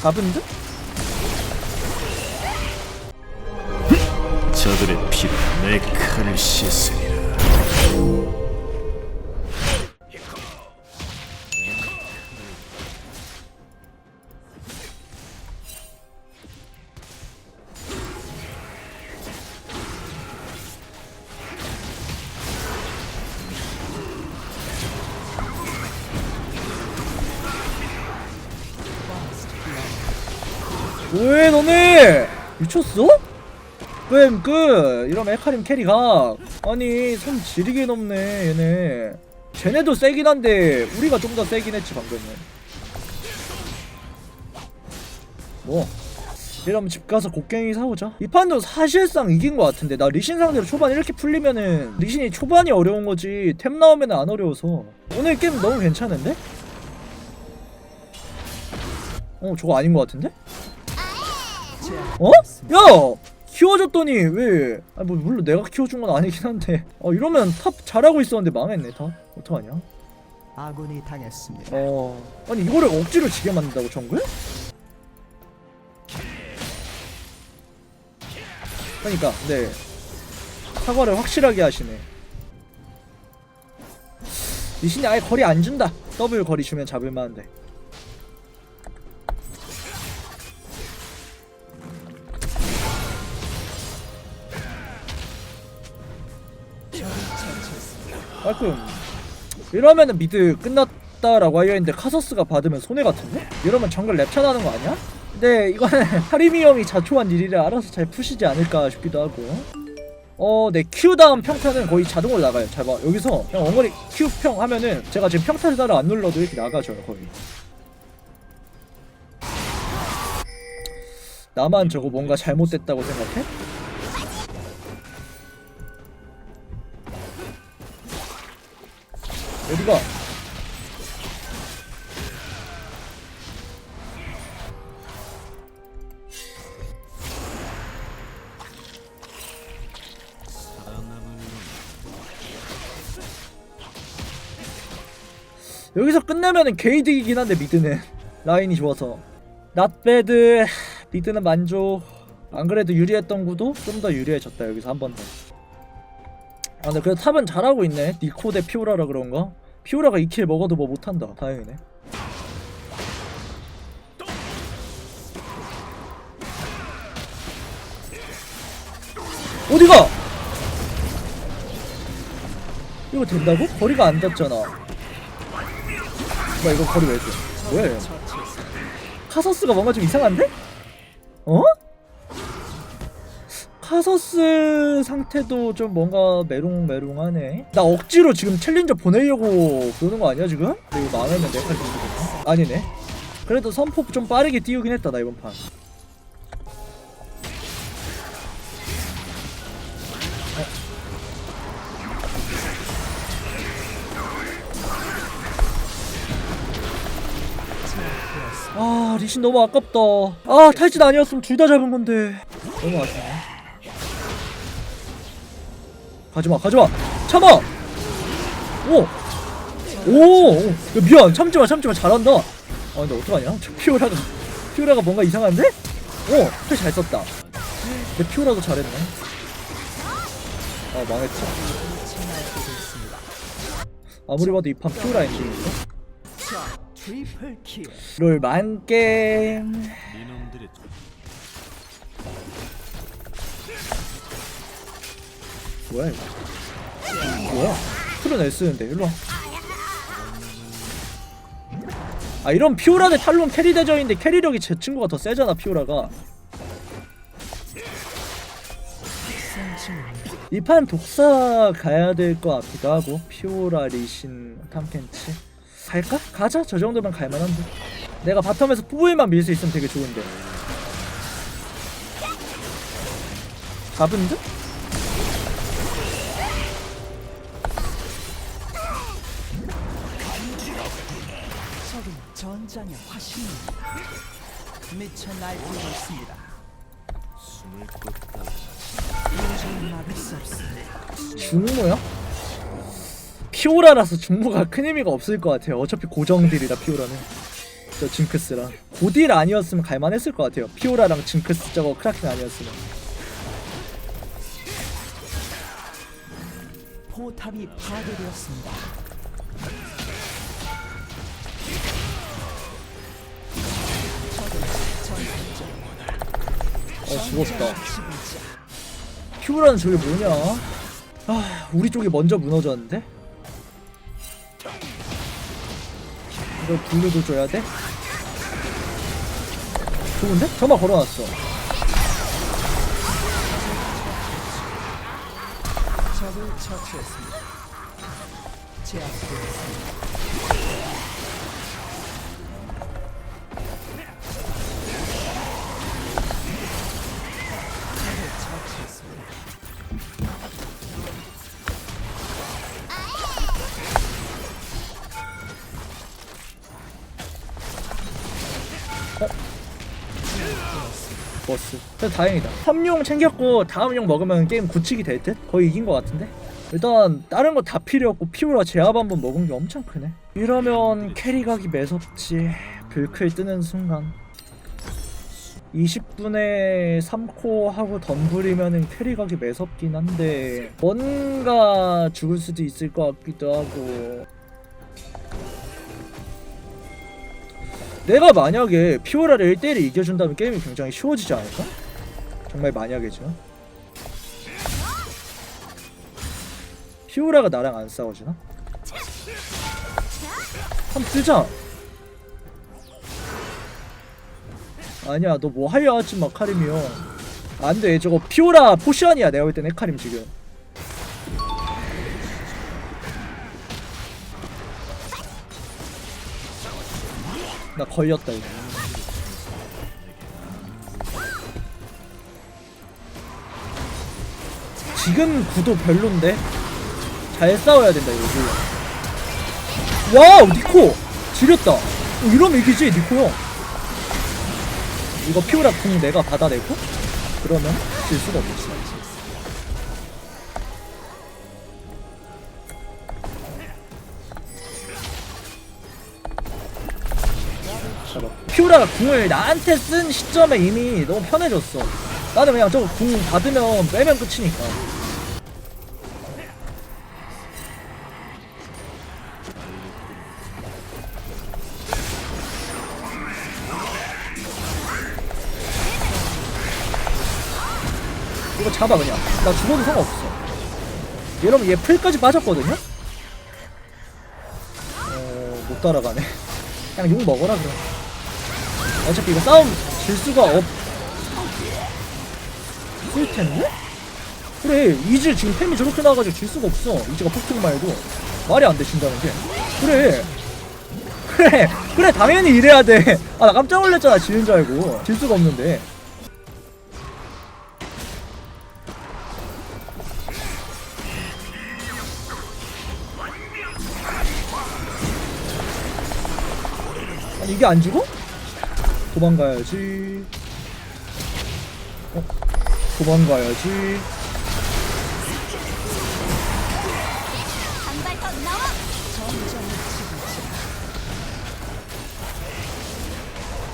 잡은 듯? 저들의 피로 내 칼을 씻으리라. 왜 너네 미쳤어? 뱀 끝! 이러면 에카림 캐리가 아니 손 지리게 넘네 얘네 쟤네도 세긴 한데 우리가 좀 더 세긴 했지 방금은 뭐 이러면 집 가서 곡괭이 사오자 이 판도 사실상 이긴 것 같은데 나 리신 상대로 초반 이렇게 풀리면은 리신이 초반이 어려운 거지 템 나오면 안 어려워서 오늘 게임 너무 괜찮은데? 어 저거 아닌 것 같은데? 어? 야! 키워줬더니 왜? 아뭐 물론 내가 키워준 건 아니긴 한데. 어 이러면 탑 잘하고 있었는데 망했네 탑. 어떡하냐? 아군이 당했습니다. 어 아니 이거를 억지로 지게 만든다고 정글? 그러니까 네 사과를 확실하게 하시네. 리신이 아예 거리 안 준다. 더블 거리 주면 잡을 만한데. 깔끔. 이러면은 미드 끝났다라고 하여 있는데 카서스가 받으면 손해 같은데? 이러면 정글 랩차 나는 거 아니야? 근데 이거는 하리미 형이 자초한 일이라 알아서 잘 푸시지 않을까 싶기도 하고. 어, 네, Q 다음 평타는 거의 자동으로 나가요. 잘 봐. 여기서 그냥 원거리 Q 평 하면은 제가 지금 평타를 따라 안 눌러도 이렇게 나가줘요, 거의. 나만 저거 뭔가 잘못됐다고 생각해? 어디가? 여기서 끝내면은 게이득이긴 한데 미드는 라인이 좋아서 bad 미드는 만족 안 그래도 유리했던 구도 좀 더 유리해졌다 여기서 한 번 더. 아 근데 그래도 탑은 잘하고 있네 니코 대 피오라라 그런가? 피오라가 2킬 먹어도 뭐 못한다 다행이네 어디가? 이거 된다고? 거리가 안 닿잖아 뭐야 이거 거리 왜 돼? 뭐야 이거 카서스가 뭔가 좀 이상한데? 어? 카서스 상태도 좀 뭔가 메롱메롱하네. 나 억지로 지금 챌린저 보내려고 그러는 거 아니야 지금? 근데 이거 망하면 내가 지는 아니네. 그래도 선포 좀 빠르게 띄우긴 했다 나 이번 판. 아 리신 너무 아깝다. 아 탈진 아니었으면 둘 다 잡은 건데. 너무 아쉽네. 가지마 가지마 참아 오! 오! 오! 야, 미안 참지마 참지마 잘한다 아 근데 어떡하냐 저 피오라가 피오라가 뭔가 이상한데? 오! 풀잘 썼다 근데 피오라도 잘했네 아 망했지 아무리 봐도 이 판 피오라 엔딩인데. 롤 만게 뭐야 이거? 뭐야? 풀은 애쓰는데 일로와. 아 이런 피오라 대 탈론 캐리 대전인데 캐리력이 제 친구가 더 세잖아 피오라가. 이 판 독사 가야 될 것 같기도 하고 피오라 리신 탐켄치. 갈까? 가자. 저 정도면 갈만한데. 내가 바텀에서 뿌에만 밀 수 있으면 되게 좋은데. 잡은 듯? 전장의 화신입니다. 미쳐 날뛰고 있습니다. 숨을 꽂다. 도저히 막을 수 없습니다. 중무요? 피오라라서 중무가 큰 의미가 없을 것 같아요. 어차피 고정딜이라 피오라는. 저 징크스랑 고딜 아니었으면 갈만했을 것 같아요 피오라랑 징크스 저거 크라켄 아니었으면 포탑이 파괴되었습니다. 어 죽었다 피오라는 저게 뭐냐 아 우리 쪽이 먼저 무너졌는데 이거 블루도 줘야 돼? 좋은데? 점화 걸어놨어 적을 처치했습니다. 제압되었습니다. 버스. 그래도 다행이다. 3용 챙겼고 다음 용 먹으면 게임 굳히기 될 듯? 거의 이긴 것 같은데? 일단 다른 거 다 필요 없고 피오라 제압 한번 먹은 게 엄청 크네. 이러면 캐리 가기 매섭지. 불클 뜨는 순간. 20분에 3코 하고 덤블이면은 캐리 가기 매섭긴 한데 뭔가 죽을 수도 있을 것 같기도 하고 내가 만약에 피오라를 1대1에 이겨준다면 게임이 굉장히 쉬워지지 않을까? 정말 만약이죠 피오라가 나랑 안 싸워주나? 한번 뜨자 아니야 너 뭐 하려 하지마 카림이요 안돼 저거 피오라 포션이야 내가 볼땐 헤카림 지금 나 걸렸다 이거. 지금 구도 별론데? 잘 싸워야 된다 이거. 이거. 와우 니코! 지렸다. 어, 이러면 이기지 니코 형. 이거 피오라 궁 내가 받아내고? 그러면 질 수가 없지 피오라가 궁을 나한테 쓴 시점에 이미 너무 편해졌어. 나는 그냥 저거 궁 받으면 빼면 끝이니까. 이거 잡아 그냥. 나 죽어도 상관없어. 이러면 얘 풀까지 빠졌거든요? 어... 못 따라가네. 그냥 욕 먹어라 그럼 어차피 이거 싸움 질 수가 없... 쓸 텐데? 그래 이즈 지금 템이 저렇게 나와가지고 질 수가 없어. 이즈가 폭풍 말도. 말이 안 돼 진다는 게. 그래. 그래. 그래 당연히 이래야 돼아 나 깜짝 놀랐잖아 지는 줄 알고. 질 수가 없는데. 아니 이게 안 죽어? 도망가야지. 어? 도망가야지.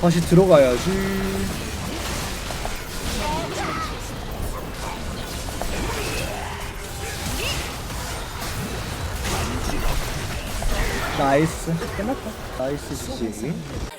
다시 들어가야지. 나이스. 끝났다. 나이스 지지